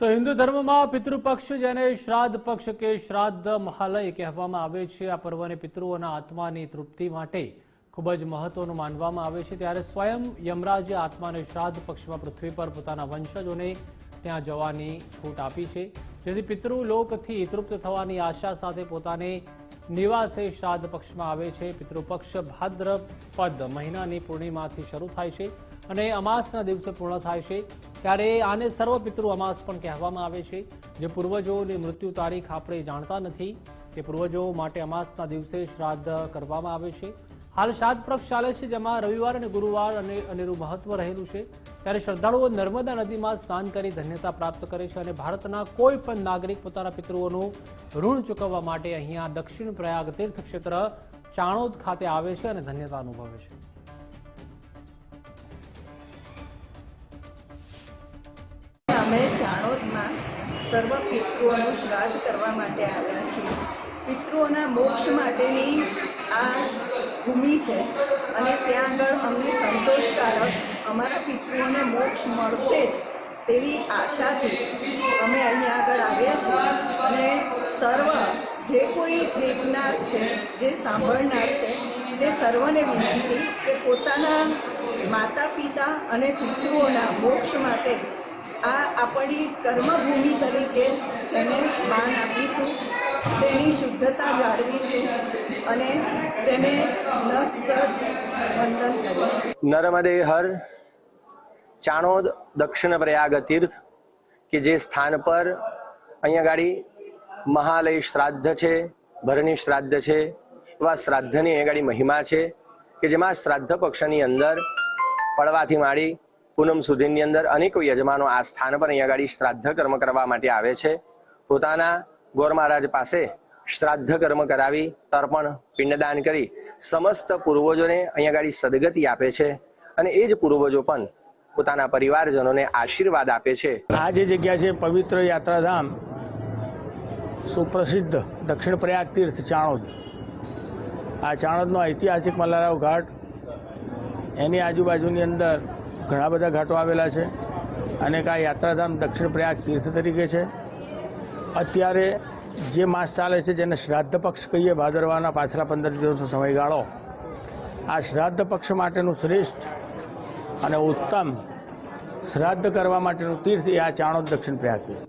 તો હિન્દુ ધર્મમાં પિતૃપક્ષ જેને શ્રાદ્ધ પક્ષ કે શ્રાદ્ધ મહાલય કહેવામાં આવે છે, આ પર્વને પિતૃઓના આત્માની તૃપ્તિ માટે ખૂબ જ મહત્વનું માનવામાં આવે છે. ત્યારે સ્વયં યમરાજે આત્માને શ્રાદ્ધ પક્ષમાં પૃથ્વી પર પોતાના વંશજોને ત્યાં જવાની છૂટ આપી છે. જેથી પિતૃ લોકથી તૃપ્ત થવાની આશા સાથે પોતાને નિવાસે શ્રાદ્ધ પક્ષમાં આવે છે. પિતૃપક્ષ ભાદ્રપદ મહિનાની પૂર્ણિમાથી શરૂ થાય છે અને અમાસના દિવસે પૂર્ણ થાય છે. ત્યારે આને સર્વ પિતૃ અમાસ પણ કહેવામાં આવે છે. જે પૂર્વજોની મૃત્યુ તારીખ આપણે જાણતા નથી. કે પૂર્વજો માટે અમાસના દિવસે શ્રાદ્ધ કરવામાં આવે છે. હાલ સાત પક્ષ ચાલે છે, જેમાં રવિવાર અને ગુરુવાર અને અનેરું મહત્વ રહેલું છે. ત્યારે શ્રદ્ધાળુઓ નર્મદા નદીમાં સ્નાન કરી ધન્યતા પ્રાપ્ત કરે છે અને ભારતના કોઈ પણ નાગરિક પોતાના પિતૃઓનું ઋણ ચૂકવવા માટે અહીંયા દક્ષિણ પ્રયાગ તીર્થ ક્ષેત્ર ચાણોદ ખાતે આવે છે અને ધન્યતા અનુભવે છે. અમે ચાણોદમાં સર્વ પિતૃઓનું શ્રાદ્ધ કરવા માટે આવ્યા છીએ. પિતૃઓના મોક્ષ માટેની આ ભૂમિ છે. અને ત્યાં આગળ અમને સંતોષકારક અમારા પિતૃઓને મોક્ષ મળશે જ તેવી આશાથી અમે અહીંયા આગળ આવ્યા છીએ. અને સર્વ જે કોઈ દેખનાર છે, જે સાંભળનાર છે, તે સર્વને વિનંતી કે પોતાના માતા પિતા અને પિતૃઓના મોક્ષ માટે આ આપણી કર્મભૂમિ તરીકે તેને માન આપીશું. તેની શુદ્ધતા જાળવીશું અને તેને નર્મદે હર ચાણોદ દક્ષિણ પ્રયાગ તીર્થ, કે જે સ્થાન પર અહીંયા ગાડી મહાલય શ્રાદ્ધ છે, ભરની શ્રાદ્ધ છે, એવા શ્રાદ્ધની અહીંયા ગાડી મહિમા છે, કે જેમાં શ્રાદ્ધ પક્ષની અંદર પડવાથી માંડી પૂનમ સુધીની અંદર અનેકો યજમાનો આ સ્થાન પર અહીંયા ગાડી શ્રાદ્ધ કર્મ કરવા માટે આવે છે. પોતાના ગોર મહારાજ પાસે શ્રાદ્ધ કર્મ કરાવી, તર્પણ, પિંડદાન કરી સમસ્ત પૂર્વજોને અહીંયા આગળ સદગતિ આપે છે અને એ જ પૂર્વજો પણ પોતાના પરિવારજનોને આશીર્વાદ આપે છે. આ જે જગ્યા છે, પવિત્ર યાત્રાધામ, સુપ્રસિદ્ધ દક્ષિણ પ્રયાગ તીર્થ, ચાણોદ. આ ચાણોદનો ઐતિહાસિક મલ્હારાવ ઘાટ. એની આજુબાજુની અંદર ઘણા બધા ઘાટો આવેલા છે અને આ યાત્રાધામ દક્ષિણ પ્રયાગ તીર્થ તરીકે છે. અત્યારે જે માસ ચાલે છે જેને શ્રાદ્ધ પક્ષ કહીએ, ભાદરવાના પાછલા પંદર દિવસનો સમયગાળો, આ શ્રાદ્ધ પક્ષ માટેનું શ્રેષ્ઠ અને ઉત્તમ શ્રાદ્ધ કરવા માટેનું તીર્થ એ આ ચાણોદ દક્ષિણ પ્રયાગ